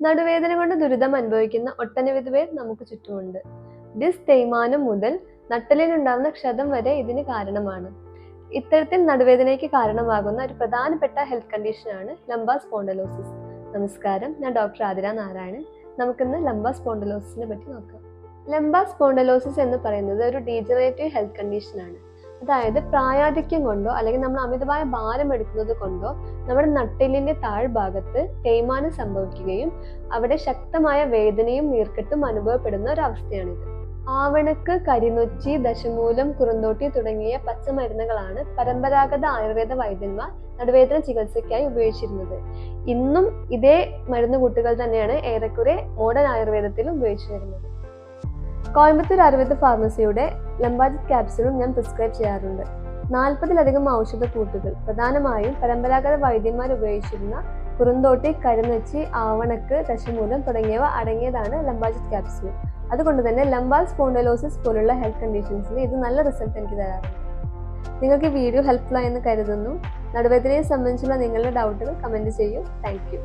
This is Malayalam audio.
നടുവേദന കൊണ്ട് ദുരിതം അനുഭവിക്കുന്ന ഒട്ടനവധി പേർ നമുക്ക് ചുറ്റുമുണ്ട്. ഡിസ് തേയ്മാനം മുതൽ നട്ടലിനുണ്ടാകുന്ന ക്ഷതം വരെ ഇതിന് കാരണമാണ്. ഇത്തരത്തിൽ നടുവേദനയ്ക്ക് കാരണമാകുന്ന ഒരു പ്രധാനപ്പെട്ട ഹെൽത്ത് കണ്ടീഷനാണ് ലംബാ സ്പോണ്ടലോസിസ് നമസ്കാരം ഞാൻ ഡോക്ടർ ആതിര നാരായണൻ. നമുക്കിന്ന് ലംബാ സ്പോണ്ടലോസിസിനെ പറ്റി നോക്കാം. ലംബാ സ്പോണ്ടലോസിസ് എന്ന് പറയുന്നത് ഒരു ഡീജനറേറ്റീവ് ഹെൽത്ത് കണ്ടീഷനാണ് അതായത് പ്രായാധിക്യം കൊണ്ടോ അല്ലെങ്കിൽ നമ്മൾ അമിതമായ ഭാരം എടുക്കുന്നത് കൊണ്ടോ നമ്മുടെ നട്ടിലിന്റെ താഴ്ഭാഗത്ത് തേയ്മാനം സംഭവിക്കുകയും അവിടെ ശക്തമായ വേദനയും നീർക്കെട്ടും അനുഭവപ്പെടുന്ന ഒരവസ്ഥയാണിത്. ആവണക്ക് കരിനൊച്ചി ദശമൂലം കുറുന്തോട്ടി തുടങ്ങിയ പച്ചമരുന്നുകളാണ് പരമ്പരാഗത ആയുർവേദ വൈദ്യന്മാർ നടുവേദന ചികിത്സയ്ക്കായി ഉപയോഗിച്ചിരുന്നത്. ഇന്നും ഇതേ മരുന്ന് കൂട്ടുകൾ തന്നെയാണ് ഏറെക്കുറെ മോഡേൺ ആയുർവേദത്തിലും ഉപയോഗിച്ചു വരുന്നത്. കോയമ്പത്തൂർ ആയുർവേദ ഫാർമസിയുടെ ലംബാജിക് ക്യാപ്സ്യൂളും ഞാൻ പ്രിസ്ക്രൈബ് ചെയ്യാറുണ്ട്. നാൽപ്പതിലധികം ഔഷധ കൂട്ടുകൾ. പ്രധാനമായും പരമ്പരാഗത വൈദ്യന്മാർ ഉപയോഗിച്ചിരുന്ന കുറുന്തോട്ടി കരുനച്ചി ആവണക്ക് ദശമൂലം തുടങ്ങിയവ അടങ്ങിയതാണ് ലംബാജിക് ക്യാപ്സ്യൂൾ അതുകൊണ്ട് തന്നെ ലംബാൽ സ്പോണ്ടലോസിസ് പോലുള്ള ഹെൽത്ത് കണ്ടീഷൻസിൽ ഇത് നല്ല റിസൾട്ട് എനിക്ക് തരാറുണ്ട്. നിങ്ങൾക്ക് വീഡിയോ ഹെൽപ്ഫുൾ ആയെന്ന് കരുതുന്നു. നടുവേദനയെ സംബന്ധിച്ചുള്ള നിങ്ങളുടെ ഡൗട്ടുകൾ കമന്റ് ചെയ്യൂ. താങ്ക്